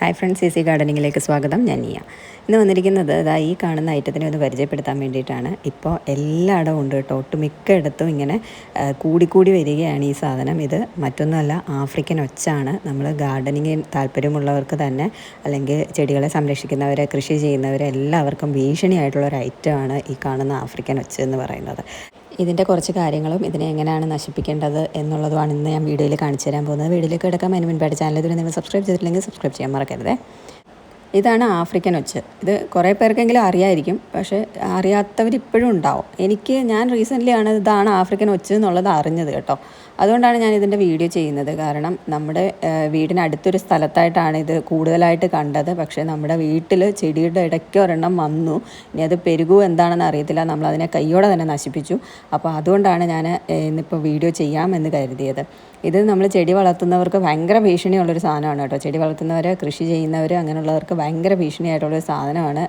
Hi friends C C ഗാർഡനിങ്ങിലേക്ക് സ്വാഗതം. ഞാൻ നിയ. ഇന്ന് വന്നിരിക്കുന്നത് ഇതാ ഈ കാണുന്ന ഐറ്റത്തിനെ ഒന്ന് പരിചയപ്പെടുത്താൻ വേണ്ടിയിട്ടാണ്. ഇപ്പോൾ എല്ലായിടവും ഉണ്ട് കേട്ടോ. ഒട്ടുമിക്കയിടത്തും ഇങ്ങനെ കൂടിക്കൂടി വരികയാണ് ഈ സാധനം. ഇത് മറ്റൊന്നുമല്ല ആഫ്രിക്കൻ ഒച്ചാണ്. നമ്മൾ ഗാർഡനിങ്ങിൽ താല്പര്യമുള്ളവർക്ക് തന്നെ അല്ലെങ്കിൽ ചെടികളെ സംരക്ഷിക്കുന്നവരെ കൃഷി ചെയ്യുന്നവരെ എല്ലാവർക്കും ഭീഷണിയായിട്ടുള്ള ഒരു ഐറ്റമാണ് ഈ കാണുന്ന ആഫ്രിക്കൻ ഒച്ച എന്ന് പറയുന്നത്. ഇതിന്റെ കുറച്ച് കാര്യങ്ങളും ഇതിനെ എങ്ങനെയാണ് നശിപ്പിക്കേണ്ടത് എന്നുള്ളതുമാണ് ഇന്ന് ഞാൻ വീഡിയോയിൽ കാണിച്ചു തരാൻ പോകുന്നത്. വീഡിയോയിലേക്ക് കിടക്കാൻ അതിന് മുൻപായിട്ട് ചാനൽ ഇതിന് നിങ്ങൾ സബ്സ്ക്രൈബ് ചെയ്തിട്ടില്ലെങ്കിൽ സബ്സ്ക്രൈബ് ചെയ്യാൻ മറക്കരുതേ. ഇതാണ് ആഫ്രിക്കൻ ഒച്ച്. ഇത് കുറേ പേർക്കെങ്കിലും അറിയായിരിക്കും പക്ഷേ അറിയാത്തവർ ഇപ്പോഴും ഉണ്ടാവും. എനിക്ക് ഞാൻ റീസെന്റ്ലി ആണ് ഇതാണ് ആഫ്രിക്കൻ ഒച്ച് എന്നുള്ളത് അറിഞ്ഞത് കേട്ടോ. അതുകൊണ്ടാണ് ഞാൻ ഇതിന്റെ വീഡിയോ ചെയ്യുന്നത്. കാരണം നമ്മുടെ വീടിനടുത്തൊരു സ്ഥലത്തായിട്ടാണ് ഇത് കൂടുതലായിട്ട് കണ്ടത്. പക്ഷേ നമ്മുടെ വീട്ടിൽ ചെടിയുടെ ഇടയ്ക്ക് ഒരെണ്ണം വന്നു. ഇനി അത് പെരുകു എന്താണെന്ന് അറിയത്തില്ല. നമ്മൾ അതിനെ കൈയോടെ തന്നെ നശിപ്പിച്ചു. അപ്പോൾ അതുകൊണ്ടാണ് ഞാൻ ഇന്നിപ്പോൾ വീഡിയോ ചെയ്യാമെന്ന് കരുതിയത്. ഇത് നമ്മൾ ചെടി വളർത്തുന്നവർക്ക് ഭയങ്കര ഭീഷണിയുള്ളൊരു സാധനമാണ് കേട്ടോ. ചെടി വളർത്തുന്നവർ കൃഷി ചെയ്യുന്നവർ അങ്ങനെയുള്ളവർക്ക് ഭയങ്കര ഭീഷണിയായിട്ടുള്ളൊരു സാധനമാണ്.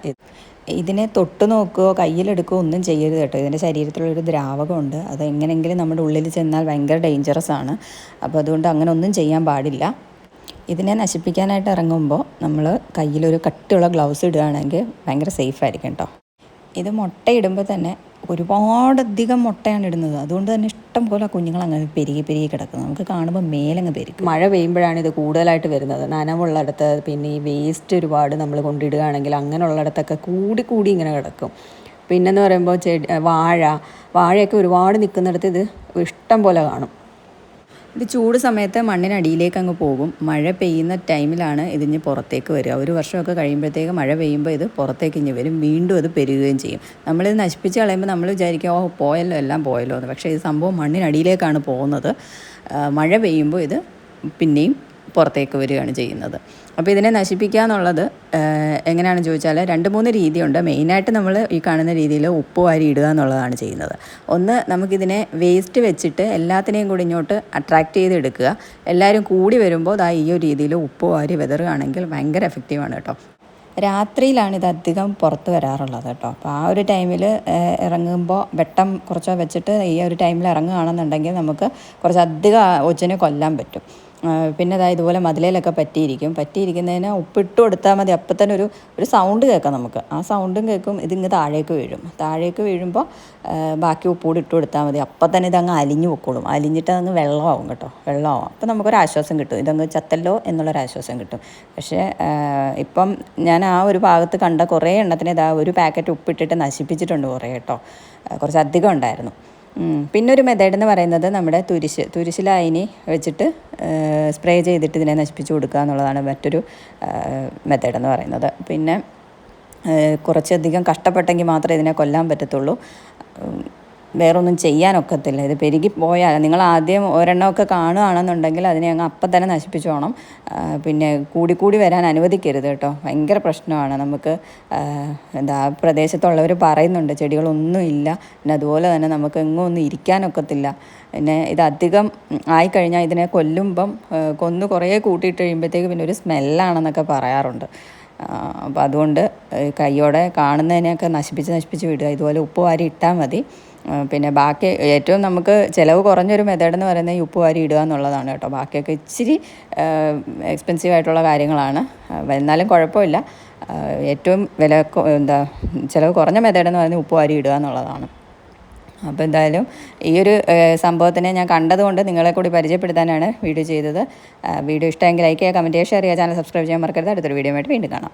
ഇതിനെ തൊട്ട് നോക്കുകയോ കയ്യിലെടുക്കുകയോ ഒന്നും ചെയ്യരുത് കേട്ടോ. ഇതിന്റെ ശരീരത്തിലുള്ളൊരു ദ്രാവകമുണ്ട്. അത് എങ്ങനെയെങ്കിലും നമ്മുടെ ഉള്ളിൽ ചെന്നാൽ ഭയങ്കര ഡേഞ്ചറസ് ആണ്. അപ്പോൾ അതുകൊണ്ട് അങ്ങനെ ഒന്നും ചെയ്യാൻ പാടില്ല. ഇതിനെ നശിപ്പിക്കാനായിട്ട് ഇറങ്ങുമ്പോൾ നമ്മൾ കയ്യിലൊരു കട്ടിയുള്ള ഗ്ലൗസ് ഇടുകയാണെങ്കിൽ ഭയങ്കര സേഫ് ആയിരിക്കും കേട്ടോ. ഇത് മുട്ടയിടുമ്പോൾ തന്നെ ഒരുപാടധികം മുട്ടയാണ് ഇടുന്നത്. അതുകൊണ്ട് തന്നെ ഇഷ്ടം പോലെ കുഞ്ഞുങ്ങൾ അങ്ങനെ പെരുകി പെരുകി കിടക്കുന്നത് നമുക്ക് കാണുമ്പോൾ മേലങ്ങ് പെരുക്കും. മഴ പെയ്യുമ്പോഴാണ് ഇത് കൂടുതലായിട്ട് വരുന്നത്. നനവുള്ളിടത്ത് പിന്നെ ഈ വേസ്റ്റ് ഒരുപാട് നമ്മൾ കൊണ്ടിടുകയാണെങ്കിൽ അങ്ങനെയുള്ളിടത്തൊക്കെ കൂടി കൂടി ഇങ്ങനെ കിടക്കും. പിന്നെന്ന് പറയുമ്പോൾ ചെടി വാഴ വാഴയൊക്കെ ഒരുപാട് നിൽക്കുന്നിടത്ത് ഇത് ഇഷ്ടം പോലെ കാണും. ഇത് ചൂട് സമയത്ത് മണ്ണിനടിയിലേക്ക് അങ്ങ് പോകും. മഴ പെയ്യുന്ന ടൈമിലാണ് ഇതിഞ്ഞ് പുറത്തേക്ക് വരിക. ഒരു വർഷമൊക്കെ കഴിയുമ്പോഴത്തേക്ക് മഴ പെയ്യുമ്പോൾ ഇത് പുറത്തേക്ക് ഇഞ്ഞ് വരും. വീണ്ടും അത് പെരുകുകയും ചെയ്യും. നമ്മളിത് നശിപ്പിച്ച് കളയുമ്പോൾ നമ്മൾ വിചാരിക്കും ഓ പോയല്ലോ എല്ലാം പോയല്ലോ എന്ന്. പക്ഷേ ഇത് സംഭവം മണ്ണിനടിയിലേക്കാണ് പോകുന്നത്. മഴ പെയ്യുമ്പോൾ ഇത് പിന്നെയും പുറത്തേക്ക് വരികയാണ് ചെയ്യുന്നത്. അപ്പോൾ ഇതിനെ നശിപ്പിക്കുക എന്നുള്ളത് എങ്ങനെയാണെന്ന് ചോദിച്ചാൽ രണ്ട് മൂന്ന് രീതിയുണ്ട്. മെയിനായിട്ട് നമ്മൾ ഈ കാണുന്ന രീതിയിൽ ഉപ്പ് വാരി ഇടുക എന്നുള്ളതാണ് ചെയ്യുന്നത്. ഒന്ന് നമുക്കിതിനെ വേസ്റ്റ് വെച്ചിട്ട് എല്ലാത്തിനെയും കൂടി ഇങ്ങോട്ട് അട്രാക്റ്റ് ചെയ്ത് എടുക്കുക എല്ലാവരും കൂടി വരുമ്പോൾ ദാ ഈ ഒരു രീതിയിൽ ഉപ്പ് വാരി വെതറുകയാണെങ്കിൽ ഭയങ്കര എഫക്റ്റീവാണ് കേട്ടോ. രാത്രിയിലാണ് ഇത് അധികം പുറത്ത് വരാറുള്ളത് കേട്ടോ. അപ്പോൾ ആ ഒരു ടൈമിൽ ഇറങ്ങുമ്പോൾ വെട്ടം കുറച്ചോ വെച്ചിട്ട് ഈ ഒരു ടൈമിൽ ഇറങ്ങുകയാണെന്നുണ്ടെങ്കിൽ നമുക്ക് കുറച്ച് അധികം ഒച്ചനെ കൊല്ലാൻ പറ്റും. പിന്നെ അതായത് ഇതുപോലെ മതിലയിലൊക്കെ പറ്റിയിരിക്കും. പറ്റിയിരിക്കുന്നതിന് ഉപ്പിട്ട് കൊടുത്താൽ മതി. അപ്പം തന്നെ ഒരു ഒരു സൗണ്ട് കേൾക്കാം നമുക്ക്. ആ സൗണ്ടും കേൾക്കും. ഇതിങ്ങ് താഴേക്ക് വീഴും. താഴേക്ക് വീഴുമ്പോൾ ബാക്കി ഉപ്പൂടി ഇട്ട് കൊടുത്താൽ മതി. അപ്പം തന്നെ ഇതങ്ങ് അലിഞ്ഞു പൊക്കോളും. അലിഞ്ഞിട്ട് അതങ്ങ് വെള്ളമാവും കേട്ടോ. വെള്ളമാവും. അപ്പം നമുക്കൊരു ആശ്വാസം കിട്ടും. ഇതങ്ങ് ചത്തല്ലോ എന്നുള്ളൊരു ആശ്വാസം കിട്ടും. പക്ഷേ ഇപ്പം ഞാൻ ആ ഒരു ഭാഗത്ത് കണ്ട കുറേ എണ്ണത്തിന് ഇതാ ഒരു പാക്കറ്റ് ഉപ്പിട്ടിട്ട് നശിപ്പിച്ചിട്ടുണ്ട് കുറേ കേട്ടോ. കുറച്ചധികം ഉണ്ടായിരുന്നു. പിന്നെ ഒരു മെത്തേഡ് എന്ന് പറയുന്നത് നമ്മുടെ തുരിശ് തുരിശിലായിനി വെച്ചിട്ട് സ്പ്രേ ചെയ്തിട്ട് ഇതിനെ നശിപ്പിച്ചു കൊടുക്കുക എന്നുള്ളതാണ് മറ്റൊരു മെത്തേഡ് എന്ന് പറയുന്നത്. പിന്നെ കുറച്ചധികം കഷ്ടപ്പെട്ടെങ്കിൽ മാത്രമേ ഇതിനെ കൊല്ലാൻ പറ്റത്തുള്ളൂ. വേറൊന്നും ചെയ്യാനൊക്കത്തില്ല. ഇത് പെരുകി പോയാൽ നിങ്ങൾ ആദ്യം ഒരെണ്ണമൊക്കെ കാണുകയാണെന്നുണ്ടെങ്കിൽ അതിനെ അങ്ങ് അപ്പം തന്നെ നശിപ്പിച്ചോണം. പോകണം പിന്നെ കൂടി കൂടി വരാൻ അനുവദിക്കരുത് കേട്ടോ. ഭയങ്കര പ്രശ്നമാണ്. നമുക്ക് എന്താ പ്രദേശത്തുള്ളവർ പറയുന്നുണ്ട് ചെടികളൊന്നും ഇല്ല. പിന്നെ അതുപോലെ തന്നെ നമുക്ക് എങ്ങും ഒന്നും ഇരിക്കാനൊക്കത്തില്ല. പിന്നെ ഇത് അധികം ആയിക്കഴിഞ്ഞാൽ ഇതിനെ കൊല്ലുമ്പം കൊന്ന് കുറേ കൂട്ടിയിട്ട് കഴിയുമ്പോഴത്തേക്ക് പിന്നെ ഒരു സ്മെല്ലാണെന്നൊക്കെ പറയാറുണ്ട്. അപ്പോൾ അതുകൊണ്ട് കൈയോടെ കാണുന്നതിനെയൊക്കെ നശിപ്പിച്ച് നശിപ്പിച്ച് വിടുക. ഇതുപോലെ ഉപ്പ് വാരി ഇട്ടാൽ മതി. പിന്നെ ബാക്കി ഏറ്റവും നമുക്ക് ചിലവ് കുറഞ്ഞൊരു മെത്തേഡ് എന്ന് പറയുന്നത് ഈ ഉപ്പ് വാരി ഇടുക എന്നുള്ളതാണ് കേട്ടോ. ബാക്കിയൊക്കെ ഇച്ചിരി എക്സ്പെൻസീവ് ആയിട്ടുള്ള കാര്യങ്ങളാണ്. എന്നാലും കുഴപ്പമില്ല. ഏറ്റവും വില എന്താ ചിലവ് കുറഞ്ഞ മെത്തേഡ് എന്ന് പറയുന്നത് ഉപ്പ് വാരി ഇടുക എന്നുള്ളതാണ്. അപ്പോൾ എന്തായാലും ഈ ഒരു സംഭവത്തിനെ ഞാൻ കണ്ടതുകൊണ്ട് നിങ്ങളെ കൂടി പരിചയപ്പെടുത്താനാണ് വീഡിയോ ചെയ്തത്. വീഡിയോ ഇഷ്ടമെങ്കിൽ ലൈക്ക് ചെയ്യുക കമന്റ് ചെയ്യുക ഷെയർ ചെയ്യുക ചാനൽ സബ്സ്ക്രൈബ് ചെയ്യാൻ മറക്കരുത്. അടുത്തൊരു വീഡിയോ ആയിട്ട് വീണ്ടും കാണാം.